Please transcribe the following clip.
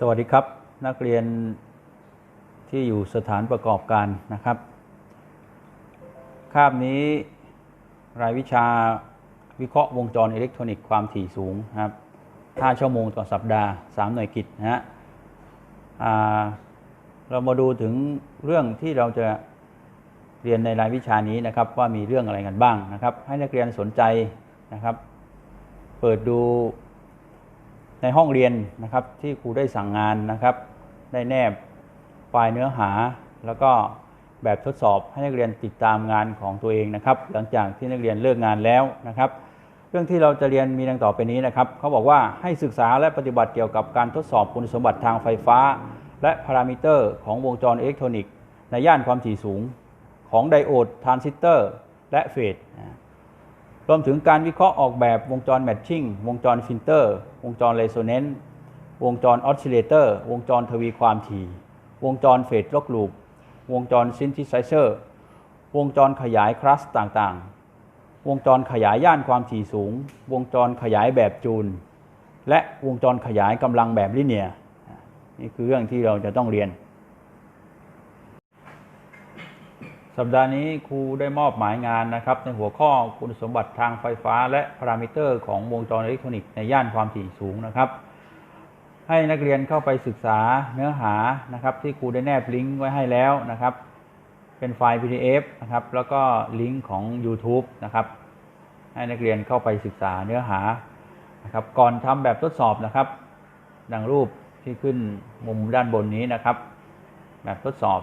สวัสดีครับ นักเรียนที่อยู่สถานประกอบการนะครับคาบนี้รายวิชาวิเคราะห์วงจรอิเล็กทรอนิกส์ความถี่สูงครับ5ชั่วโมงต่อสัปดาห์ 3 หน่วยกิจนะฮะเรามาดูถึงเรื่องที่เราจะเรียนในรายวิชานี้นะครับ ว่ามีเรื่องอะไรกันบ้างนะครับ ให้นักเรียนสนใจนะครับ เปิดดู ในห้องเรียนนะครับที่ครูได้สั่งงานนะครับ ได้แนบไฟล์เนื้อหา แล้วก็แบบทดสอบให้นักเรียนติดตามงานของตัวเองนะครับ หลังจากที่นักเรียนเลิกงานแล้วนะครับ เรื่องที่เราจะเรียนมีดังต่อไปนี้นะครับเขาบอกว่าให้ศึกษาและปฏิบัติเกี่ยวกับการทดสอบคุณสมบัติทางไฟฟ้า และพารามิเตอร์ของวงจรอิเล็กทรอนิกส์ในย่านความถี่สูงของไดโอดทรานซิสเตอร์ และเฟส รวมถึงการวิเคราะห์ออกแบบวงจรแมทชิ่ง วงจรฟิลเตอร์ วงจรเรโซเนนซ์วงจรออสซิเลเตอร์ วงจรทวีความถี่ วงจรเฟสล็อกลูป วงจรซินธิไซเซอร์ วงจรขยายคลัสต่างๆ วงจรขยายย่านความถี่สูง วงจรขยายแบบจูน และวงจรขยายกำลังแบบลิเนียร์นี่คือเรื่องที่เราจะต้องเรียน สัปดาห์นี้ครูได้มอบหมายงานนะครับ ในหัวข้อคุณสมบัติทางไฟฟ้า และพารามิเตอร์ของวงจรอิเล็กทรอนิกส์ในย่านความถี่สูงนะครับ ให้นักเรียนเข้าไปศึกษาเนื้อหานะครับ ที่ครูได้แนบลิงก์ไว้ให้แล้วนะครับ เป็นไฟล์ PDF นะครับ แล้วก็ลิงก์ของ YouTube นะครับ ให้นักเรียนเข้าไปศึกษาเนื้อหานะครับ ก่อนทำแบบทดสอบนะครับ ดังรูปที่ขึ้นมุมด้านบนนี้นะครับ แบบทดสอบ